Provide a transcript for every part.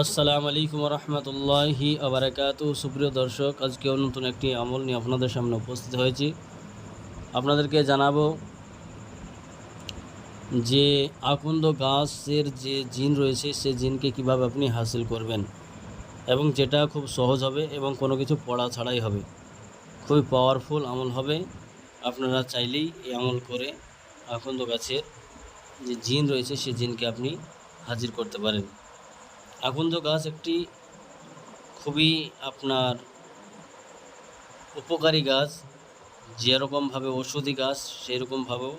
আসসালামু আলাইকুম রহমতুল্লাহি আবরাকাত সুপ্রিয় দর্শক আজকেও নতুন একটি আমল নিয়ে আপনাদের সামনে উপস্থিত হয়েছি। আপনাদেরকে জানাব যে আকন্দ গাছের যে জিন রয়েছে, সে জিনকে কীভাবে আপনি হাসিল করবেন এবং যেটা খুব সহজ হবে এবং কোনো কিছু পড়া ছাড়াই হবে। খুবই পাওয়ারফুল আমল হবে। আপনারা চাইলেই এই আমল করে আকন্দ গাছের যে জিন রয়েছে, সে জিনকে আপনি হাজির করতে পারেন। আকন্দ গাছ একটি খুবই আপনার উপকারী গাছ। যেরকমভাবে ওষুধি গাছ, সেরকমভাবেও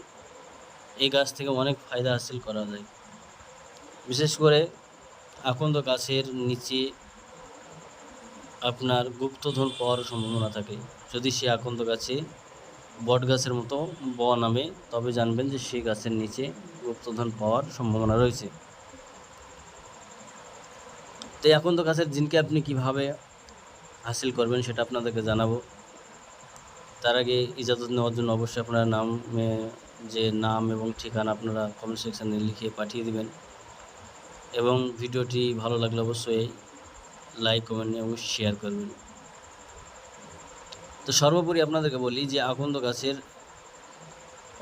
এই গাছ থেকে অনেক ফায়দা হাসিল করা যায়। বিশেষ করে আকন্দ গাছের নিচে আপনার গুপ্তধন পাওয়ার সম্ভাবনা থাকে। যদি সে আকন্দ গাছে বট গাছের মতো ব নামে, তবে জানবেন যে সেই গাছের নিচে গুপ্তধন পাওয়ার সম্ভাবনা রয়েছে। তো এখন তো গাছের জিনকে আপনি কীভাবে হাসিল করবেন সেটা আপনাদেরকে জানাব। তার আগে ইজাজত নেওয়ার জন্য অবশ্যই আপনার নামে যে নাম এবং ঠিকানা আপনারা কমেন্ট সেকশানে লিখে পাঠিয়ে দিবেন। এবং ভিডিওটি ভালো লাগলে অবশ্যই লাইক কমেন্ট এবং শেয়ার করবেন। তো সর্বোপরি আপনাদেরকে বলি যে আকন্দ গাছের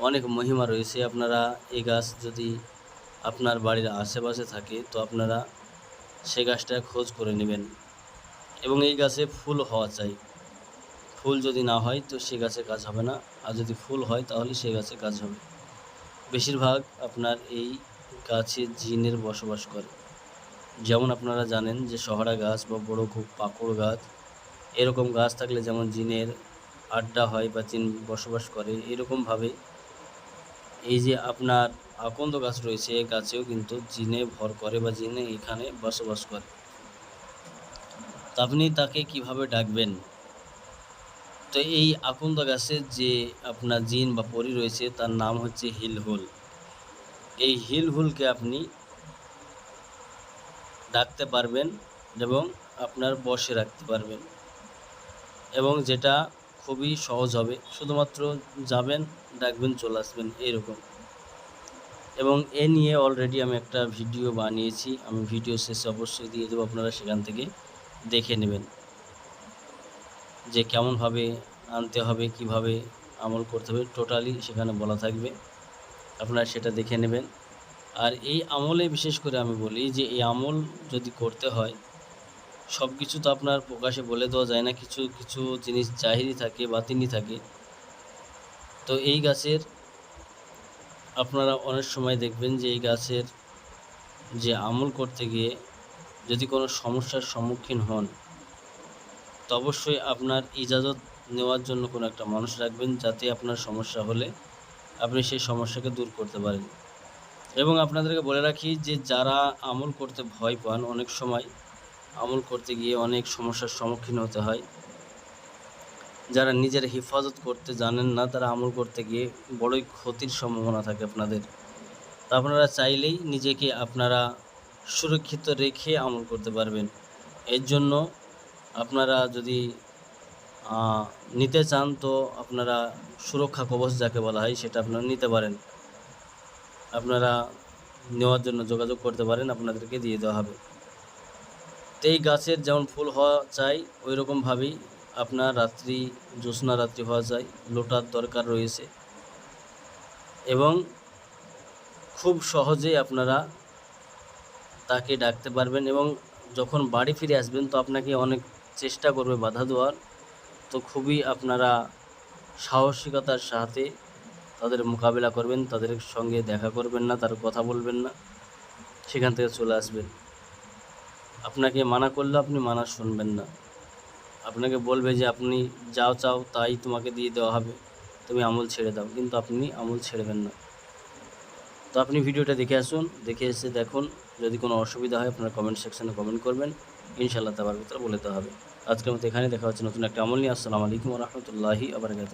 অনেক মহিমা রয়েছে। আপনারা এই গাছ যদি আপনার বাড়ির আশেপাশে থাকে তো আপনারা সে গাছটা খোঁজ করে নেবেন। এবং এই গাছে ফুল হওয়া চাই। ফুল যদি না হয় তো সে গাছে কাজ হবে না। আর যদি ফুল হয় তাহলে সে গাছে কাজ হবে। বেশিরভাগ আপনার এই গাছে জিনের বসবাস করে। যেমন আপনারা জানেন যে সহরা গাছ বা বড় খুব পাকড় গাছ, এরকম গাছ থাকলে যেমন জিনের আড্ডা হয় বা জিন বসবাস করে, এরকমভাবে এই যে আপনার আকন্দ গাছ রয়েছে, এই গাছেও কিন্তু জিনে ভর করে বা জিনে এখানে বসবাস করে। তা আপনি তাকে কীভাবে ডাকবেন? তো এই আকন্দ গাছের যে আপনার জিন বা পরি রয়েছে, তার নাম হচ্ছে হিলহুল। এই হিলহুলকে আপনি ডাকতে পারবেন এবং আপনার বসে রাখতে পারবেন। এবং যেটা খুবই সহজ হবে। শুধুমাত্র যাবেন, ডাকবেন, চলে আসবেন এইরকম এবং এ নিয়ে অলরেডি আমি একটা ভিডিও বানিয়েছি। আমি ভিডিও শেষে অবশ্যই দিয়ে দেবো আপনারা সেখান থেকে দেখে নেবেন। যে কেমনভাবে আনতে হবে, কীভাবে আমল করতে হবে টোটালি সেখানে বলা থাকবে। আপনারা সেটা দেখে নেবেন। আর এই আমলে বিশেষ করে আমি বলি যে, এই আমল যদি করতে হয় সব কিছু তো আপনার প্রকাশে বলে দেওয়া যায় না, কিছু কিছু জিনিস জাহিরি থাকে বা বাতিনি থাকে। তো এই গাছের আপনারা অনেক সময় দেখবেন যে এই গাছের যে আমল করতে গিয়ে যদি কোনো সমস্যার সম্মুখীন হন, তো অবশ্যই আপনার ইজাজত নেওয়ার জন্য কোনো একটা মানুষ রাখবেন যাতে আপনার সমস্যা হলে আপনি সেই সমস্যাকে দূর করতে পারেন। এবং আপনাদেরকে বলে রাখি যে যারা আমল করতে ভয় পান, অনেক সময় আমল করতে গিয়ে অনেক সমস্যার সম্মুখীন হতে হয়। যারা নিজের হেফাজত করতে জানেন না, তারা আমল করতে গিয়ে বড়ই ক্ষতির সম্ভাবনা থাকে আপনাদের। তা আপনারা চাইলেই নিজেকে আপনারা সুরক্ষিত রেখে আমল করতে পারবেন। এর জন্য আপনারা যদি নিতে চান, তো আপনারা সুরক্ষা কবচ যাকে বলা হয়, সেটা আপনারা নিতে পারেন। আপনারা নেওয়ার জন্য যোগাযোগ করতে পারেন, আপনাদেরকে দিয়ে দেওয়া হবে। এই গাছের যেমন ফুল হওয়া চাই ওই রকমভাবেই আপনার রাত্রি, জ্যোৎস্না রাত্রি হওয়া যায় লোটার দরকার রয়েছে। এবং খুব সহজেই আপনারা তাকে ডাকতে পারবেন এবং যখন বাড়ি ফিরে আসবেন তো আপনাকে অনেক চেষ্টা করবে বাধা দেওয়ার। তো খুবই আপনারা সাহসিকতার সাথে তাদের মোকাবিলা করবেন, তাদের সঙ্গে দেখা করবেন না, তার কথা বলবেন না, সেখান থেকে চলে আসবেন। আপনাকে মানা করলে আপনি মানা শুনবেন না। আপনাকে বলবে যে আপনি যাও, চাও, তাই তোমাকে দিয়ে দেওয়া হবে। তুমি আমল ছেড়ে দাও, কিন্তু আপনি আমল ছেড়বেন না। তো আপনি ভিডিওটা দেখে আসুন, দেখে এসে দেখুন, যদি কোনো অসুবিধা হয় আপনারা কমেন্ট সেকশানে কমেন্ট করবেন। ইনশাল্লাহ তাবার ভিতরে বলে দেওয়া হবে। আজকের মতো এখানে দেখা হচ্ছে নতুন একটা আমল নিয়ে। আসসালামু আলাইকুম রহমতুল্লাহি আবরকাত